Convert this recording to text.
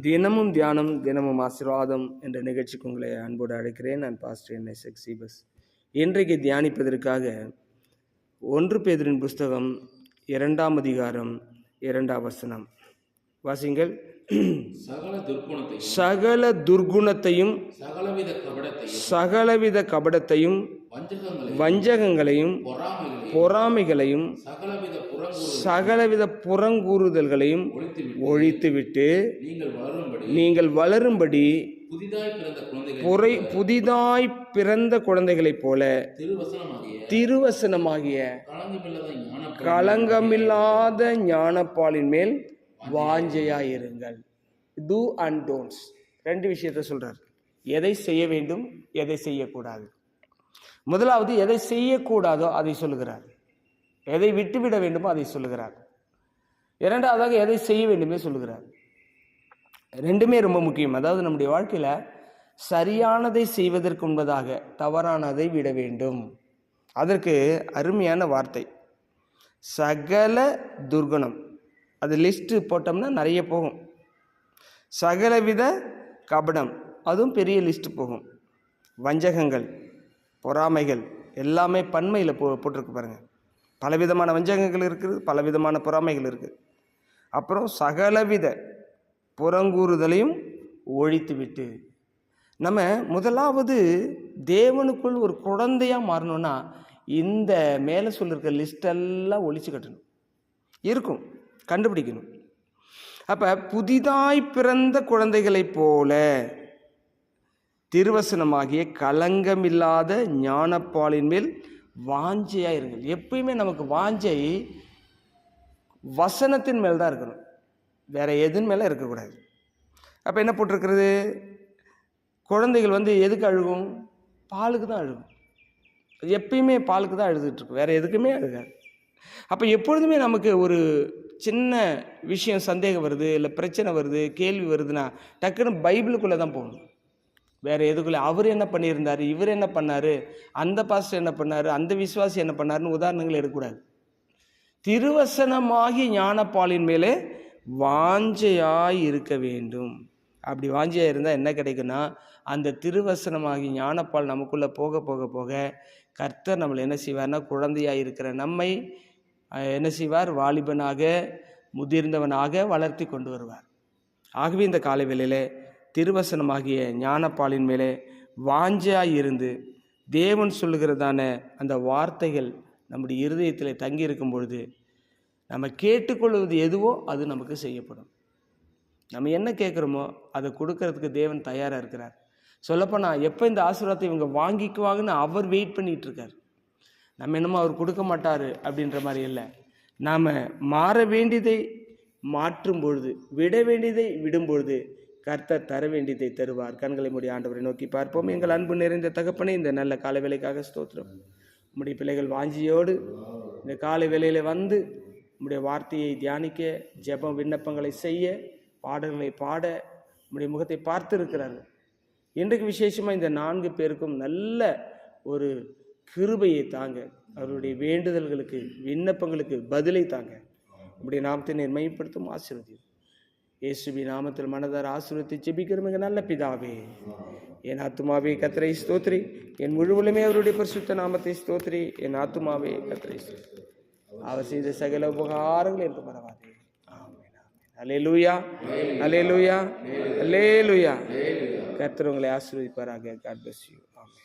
தினமும் தியானம் தினமும் ஆசீர்வாதம் என்ற நிகழ்ச்சிக்கு உங்களை அன்போடு அழைக்கிறேன். நான் பாஸ்டர் என். எஸ். எக்ஸிபஸ் இன்றைக்கு தியானிப்பதற்காக ஒன்று பேதரின் புஸ்தகம் இரண்டாம் அதிகாரம் இரண்டாம் வசனம். வாசிங்கள் சகல துர்குணத்தையும் சகலவித கபடத்தையும் வஞ்சகங்களையும் பொறாமைகளையும் சகலவித புறங்கூறு சகலவித புறங்கூறுதல்களையும் ஒழித்துவிட்டு நீங்கள் வளரும்படி புரை புதிதாய் பிறந்த குழந்தைகளைப் போல திருவசனமாகிய களங்கமில்லாத ஞான களங்கமில்லாத ஞானப்பாலின் மேல் வாஞ்சையாயிருங்கள். டூ அண்ட் டோன்ட்ஸ் ரெண்டு விஷயத்த சொல்றார். எதை செய்ய வேண்டும் எதை செய்யக்கூடாது? முதலாவது எதை செய்யக்கூடாதோ அதை சொல்லுகிறார். எதை விட்டுவிட வேண்டுமோ அதை சொல்லுகிறார். இரண்டாவதாக எதை செய்ய வேண்டுமே சொல்லுகிறார். ரெண்டுமே ரொம்ப முக்கியம். அதாவது நம்முடைய வாழ்க்கையில் சரியானதை செய்வதற்கு முன்பதாக தவறானதை விட வேண்டும். அதற்கு அருமையான வார்த்தை. சகல துர்குணம் அது லிஸ்ட்டு போட்டோம்னா நிறைய போகும். சகலவித கபடம். அதுவும் பெரிய லிஸ்ட்டு போகும். வஞ்சகங்கள். பொறாமைகள் எல்லாமே பன்மையில் போ போட்டிருக்கு பாருங்கள் பலவிதமான வஞ்சகங்கள் இருக்குது பலவிதமான பொறாமைகள் இருக்குது அப்புறம் சகலவித புறங்கூறுதலையும் ஒழித்துவிட்டு நம்ம முதலாவது தேவனுக்குள் ஒரு குழந்தையாக மாறணும்னா இந்த மேலே சொல்லியிருக்க லிஸ்டெல்லாம் ஒழிச்சு கட்டணும். இருக்கும் கண்டுபிடிக்கணும். அப்போ புதிதாய் பிறந்த குழந்தைகளைப் போல திருவசனமாகிய கலங்கமில்லாத ஞானப்பாலின் மேல் வாஞ்சையாக இருங்கள் எப்பயுமே நமக்கு வாஞ்சை வசனத்தின் மேல் தான் இருக்கணும். வேற எதன் மேலே இருக்கக்கூடாது. அப்போ என்ன போட்டிருக்கிறது? குழந்தைகள் வந்து எதுக்கு அழுகும்? பாலுக்கு தான் அழுகும். எப்பயுமே பாலுக்கு தான் அழுதுகிட்ருக்கும் வேறு எதுக்குமே அழுகாது. அப்போ எப்பொழுதுமே நமக்கு ஒரு சின்ன விஷயம் சந்தேகம் வருது இல்லை பிரச்சனை வருது கேள்வி வருதுன்னா டக்குன்னு பைபிளுக்குள்ளே தான் போகணும். வேறு எதுக்குள்ள அவர் என்ன பண்ணியிருந்தார்? இவர் என்ன பண்ணார்? அந்த பாஸ்டர் என்ன பண்ணார்? அந்த விசுவாசி என்ன பண்ணாருன்னு உதாரணங்கள் எடுக்கக்கூடாது. திருவசனமாகி ஞானப்பாலின் மேலே வாஞ்சையாய் இருக்க வேண்டும். அப்படி வாஞ்சையாக இருந்தால் என்ன கிடைக்குன்னா அந்த திருவசனமாகி ஞானப்பால் நமக்குள்ளே போக போக போக கர்த்தர் நம்மளை என்ன செய்வார்னா குழந்தையாக இருக்கிற நம்மை என்ன செய்வார்? வாலிபனாக முதிர்ந்தவனாக வளர்த்தி கொண்டு வருவார். ஆகவே இந்த காலை வேளையிலே திருவசனமாகிய ஞானப்பாலின் மேலே வாஞ்சாயிருந்து இருந்து தேவன் சொல்லுகிறதான அந்த வார்த்தைகள் நம்முடைய இருதயத்தில் தங்கி இருக்கும் பொழுது நம்ம கேட்டுக்கொள்வது எதுவோ அது நமக்கு செய்யப்படும். நம்ம என்ன கேட்குறோமோ அதை கொடுக்கறதுக்கு தேவன் தயாராக இருக்கிறார். சொல்லப்போனால் எப்போ இந்த ஆசீர்வாதத்தை இவங்க வாங்கிக்குவாங்கன்னு அவர் வெயிட் பண்ணிகிட்டு இருக்கார் நம்ம என்னமோ அவர் கொடுக்க மாட்டார் அப்படின்ற மாதிரி இல்லை. நாம் மாற வேண்டியதை மாற்றும் பொழுது விட வேண்டியதை விடும் பொழுது கர்த்தர் தர வேண்டியதை தருவார். கண்களை மூடி ஆண்டவரை நோக்கி பார்ப்போம். எங்கள் அன்பு நிறைந்த தகப்பனே இந்த நல்ல காலை வேலைக்காக ஸ்தோத்திரம். நம்முடைய பிள்ளைகள் வாஞ்சியோடு இந்த காலை வேலையில் வந்து நம்முடைய வார்த்தையை தியானிக்க ஜெபம் விண்ணப்பங்களை செய்ய பாடல்களை பாட நம்முடைய முகத்தை பார்த்து இருக்கிறார்கள் இன்றைக்கு விசேஷமாக இந்த நான்கு பேருக்கும் நல்ல ஒரு கிருபையை தாங்க அவருடைய வேண்டுதல்களுக்கு விண்ணப்பங்களுக்கு பதிலை தாங்க. நம்முடைய நாமத்தை நீர் மையப்படுத்தும் இயேசுபி நாமத்தில் மனதார் ஆசிரியத்தை ஜெபிக்கிறோம் நல்ல பிதாவே. என் ஆத்துமாவே கத்திரை ஸ்தோத்ரி. என் முழுவலுமே அவருடைய பரிசுத்த நாமத்தை ஸ்தோத்ரி. என் ஆத்துமாவே கத்திரை ஸ்தோத்ரி. அவர் செய்த சகல உபகாரங்கள் என்று மறவாதே அலே லூயா அலே லூயா அலே லூயா உங்களை ஆசீர்வதிப்பாராக. காட் bless யூ ஆமே